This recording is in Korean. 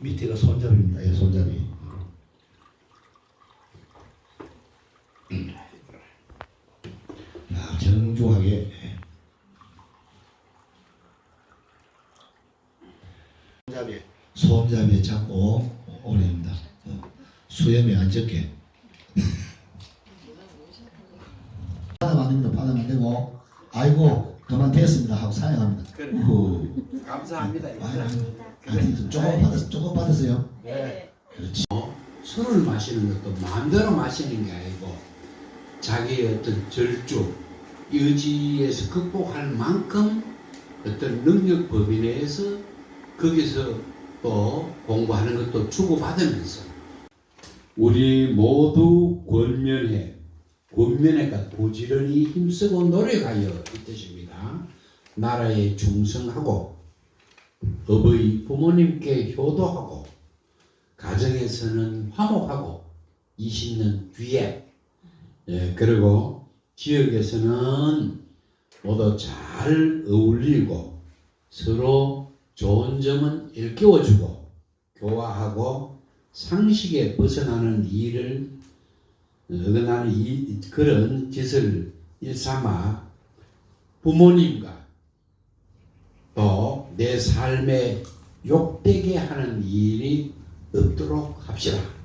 밑에가 손잡이입니다. 아, 예, 손잡이. 아, 정중하게. 손잡이, 손잡이 잡고 올립니다. 수염이 안 적게. 바닥 안 됩니다. 바닥 안 되고. 아이고. 그만 됐습니다 하고 사양합니다. 그래. 후. 감사합니다. 아유, 하여튼 조금 받았 조금 받으세요. 네. 그렇지. 술을 마시는 것도 마음대로 마시는 게 아니고 자기의 어떤 절주, 의지에서 극복할 만큼 어떤 능력 범위 내에서 거기서 또 공부하는 것도 주고받으면서 우리 모두 권면해, 권면해가 부지런히 힘쓰고 노력하여 이 뜻입니다. 나라에 충성하고 어버이 부모님께 효도하고 가정에서는 화목하고 20년 뒤에 예, 그리고 지역에서는 모두 잘 어울리고 서로 좋은 점은 일깨워주고 교화하고 상식에 벗어나는 일을 어긋나는 이, 그런 짓을 일삼아 부모님과 또 내 삶에 욕되게 하는 일이 없도록 합시다.